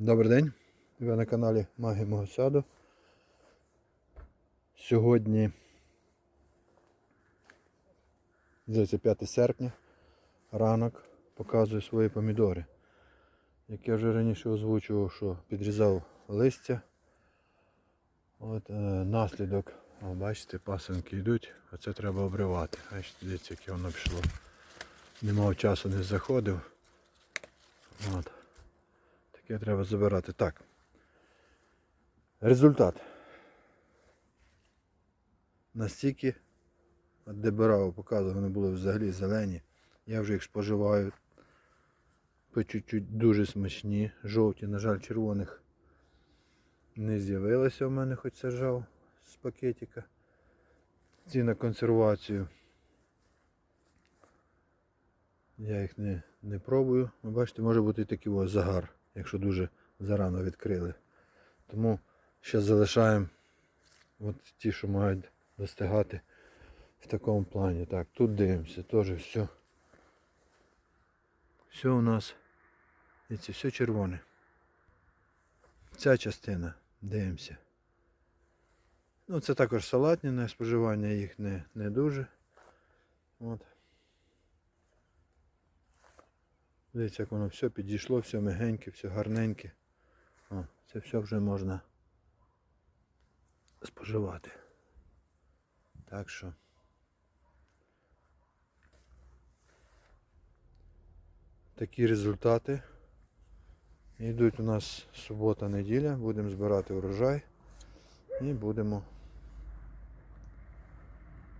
Добрий день, ви на каналі Маги мого саду. Сьогодні здається, 5 серпня, ранок, показую свої помідори. Як я вже раніше озвучував, що підрізав листя. От, е, наслідок, о, бачите, пасенки йдуть, а це треба обривати. Бачите, дивіться, яке воно пішло. Не мав часу, не заходив. От. Таке треба забирати. Так. Результат. Настільки, от показував, вони були взагалі зелені. Я вже їх споживаю по чуть-чуть дуже смачні. Жовті, на жаль, червоних не з'явилося в мене, хоч сажав з пакетика. Ці на консервацію. Я їх не, не пробую. Ви бачите, може бути такий ось загар, якщо дуже зарано відкрили. Тому ще залишаємо от ті, що мають достигати в такому плані. Так, тут дивимося, теж все. Все у нас, дивіться, все червоне. Ця частина, дивимося. Ну, це також салатні на споживання їх не, не дуже. От. Дивіться, як воно все підійшло, все мягеньке, все гарненьке. О, це все вже можна споживати. Так що. Такі результати. Йдуть у нас субота-неділя, будемо збирати урожай і будемо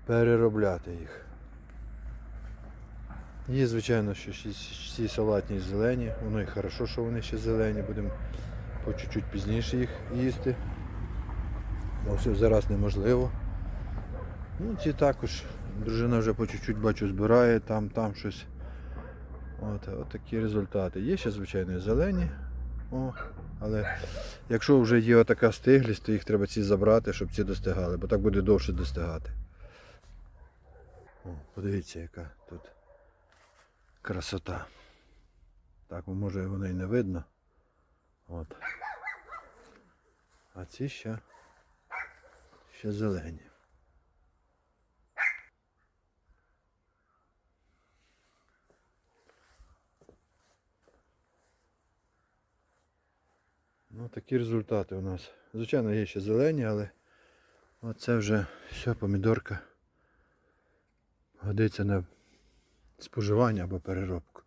переробляти їх. Є, звичайно, що ці салатні зелені, воно і хорошо, що вони ще зелені, будемо по чуть-чуть пізніше їх їсти. Бо все зараз неможливо. Ну, ці також, дружина вже по чуть-чуть бачу збирає, там, там щось. От, от такі результати. Є ще, звичайно, зелені. О, але якщо вже є така стиглість, то їх треба ці забрати, щоб ці достигали, бо так буде довше достигати. О, подивіться, яка тут красота. Так, може воно і не видно. От. А ці ще, ще зелені. Ну, такі результати у нас. Звичайно, є ще зелені, але оце вже все, помідорка годиться на споживання або переробку.